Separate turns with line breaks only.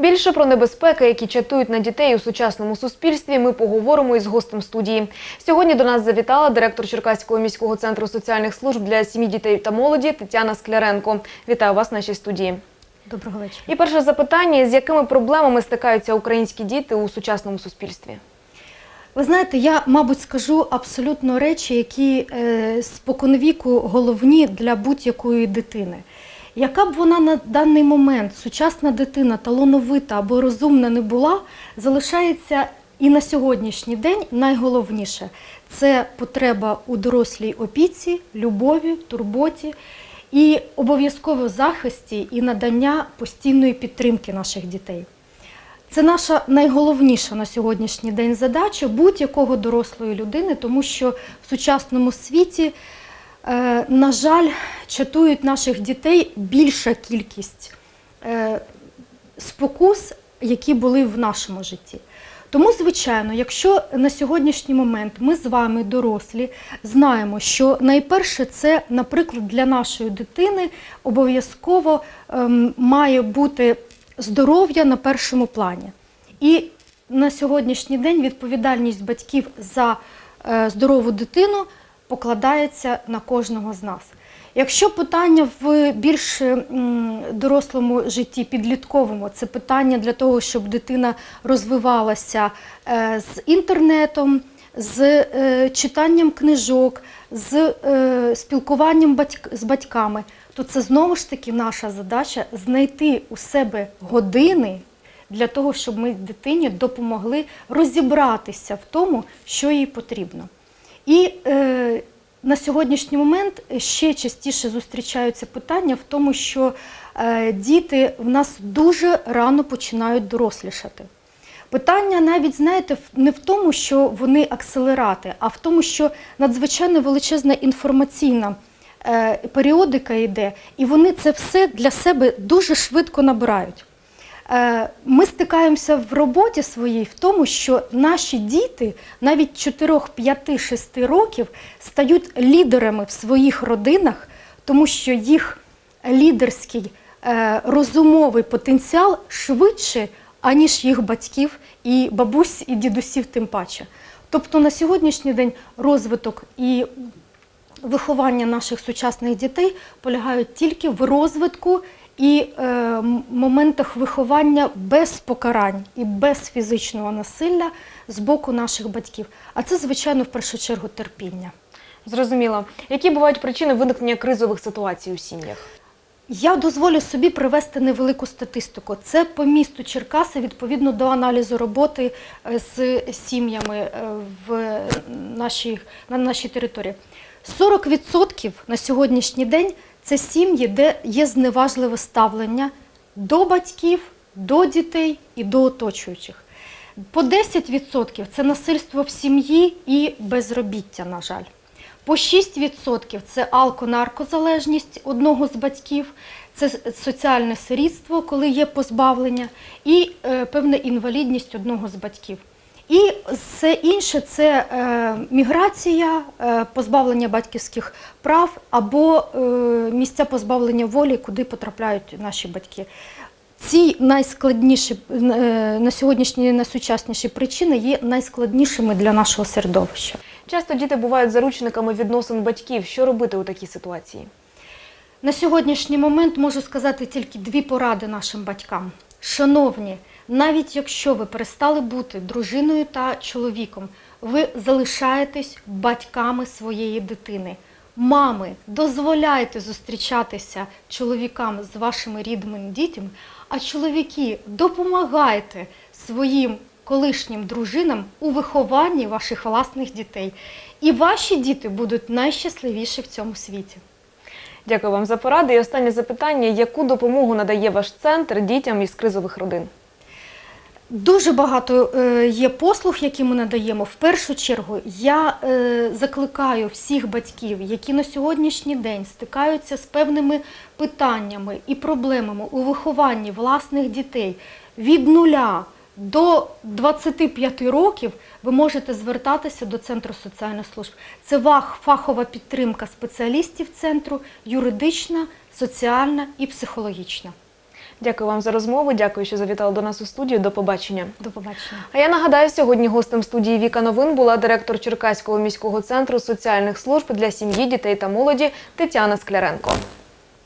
Більше про небезпеки, які чатують на дітей у сучасному суспільстві, ми поговоримо із гостем студії. Сьогодні до нас завітала директор Черкаського міського центру соціальних служб для сім'ї, дітей та молоді Тетяна Скляренко. Вітаю вас в нашій студії.
Доброго вечора.
І перше запитання: з якими проблемами стикаються українські діти у сучасному суспільстві?
Ви знаєте, я, мабуть, скажу абсолютно речі, які е, споконвіку головні для будь-якої дитини. Яка б вона на даний момент, сучасна дитина, талановита або розумна не була, залишається і на сьогоднішній день найголовніше це потреба у дорослій опіці, любові, турботі і обов'язково захисті і надання постійної підтримки наших дітей. Це наша найголовніша на сьогоднішній день задача будь-якого дорослої людини, тому що в сучасному світі, на жаль, чатують наших дітей більша кількість е, спокус, які були в нашому житті. Тому, звичайно, якщо на сьогоднішній момент ми з вами, дорослі, знаємо, що найперше це, наприклад, для нашої дитини обов'язково ем, має бути здоров'я на першому плані. І на сьогоднішній день відповідальність батьків за е, здорову дитину покладається на кожного з нас. Якщо питання в більш дорослому житті, підлітковому, це питання для того, щоб дитина розвивалася е, з інтернетом, з е, читанням книжок, з е, спілкуванням з батьками, то це знову ж таки наша задача знайти у себе години для того, щоб ми дитині допомогли розібратися в тому, що їй потрібно. І е, на сьогоднішній момент ще частіше зустрічаються питання в тому, що е, діти в нас дуже рано починають дорослішати. Питання навіть, знаєте, не в тому, що вони акселерати, а в тому, що надзвичайно величезна інформаційна е, періодика йде, і вони це все для себе дуже швидко набирають. Е, Ми стикаємося в роботі своїй в тому, що наші діти навіть 4, 5, 6 років стають лідерами в своїх родинах, тому що їх лідерський е, розумовий потенціал швидше, аніж їх батьків і бабусь, і дідусів тим паче. Тобто на сьогоднішній день розвиток і виховання наших сучасних дітей полягають тільки в розвитку і е, моментах виховання без покарань і без фізичного насилля з боку наших батьків. А це, звичайно, в першу чергу терпіння.
Зрозуміло. Які бувають причини виникнення кризових ситуацій у сім'ях?
Я дозволю собі привести невелику статистику. Це по місту Черкаси відповідно до аналізу роботи е, з сім'ями е, в нашій, на нашій території. 40% на сьогоднішній день це сім'ї, де є зневажливе ставлення до батьків, до дітей і до оточуючих. По 10% це насильство в сім'ї і безробіття, на жаль. По 6% це алко-наркозалежність одного з батьків, це соціальне сирітство, коли є позбавлення, і е, певна інвалідність одного з батьків. І все інше це е, міграція, е, позбавлення батьківських прав або е, місця позбавлення волі, куди потрапляють наші батьки. Ці найскладніші е, на сьогоднішні найсучасніші причини є найскладнішими для нашого середовища.
Часто діти бувають заручниками відносин батьків. Що робити у такій ситуації?
На сьогоднішній момент можу сказати тільки дві поради нашим батькам. Шановні, навіть якщо ви перестали бути дружиною та чоловіком, ви залишаєтесь батьками своєї дитини. Мами, дозволяйте зустрічатися чоловікам з вашими рідними дітьми, а чоловіки, допомагайте своїм колишнім дружинам у вихованні ваших власних дітей. І ваші діти будуть найщасливіші в цьому світі.
Дякую вам за поради. І останнє запитання: яку допомогу надає ваш центр дітям із кризових родин?
Дуже багато е, є послуг, які ми надаємо. В першу чергу я е, закликаю всіх батьків, які на сьогоднішній день стикаються з певними питаннями і проблемами у вихованні власних дітей від нуля до 25 років, ви можете звертатися до Центру соціальних служб. Це фахова підтримка спеціалістів центру, юридична, соціальна і психологічна.
Дякую вам за розмову. Дякую, що завітали до нас у студію. До побачення.
До побачення.
А я нагадаю, сьогодні гостем студії Віка Новин була директор Черкаського міського центру соціальних служб для сім'ї, дітей та молоді Тетяна Скляренко.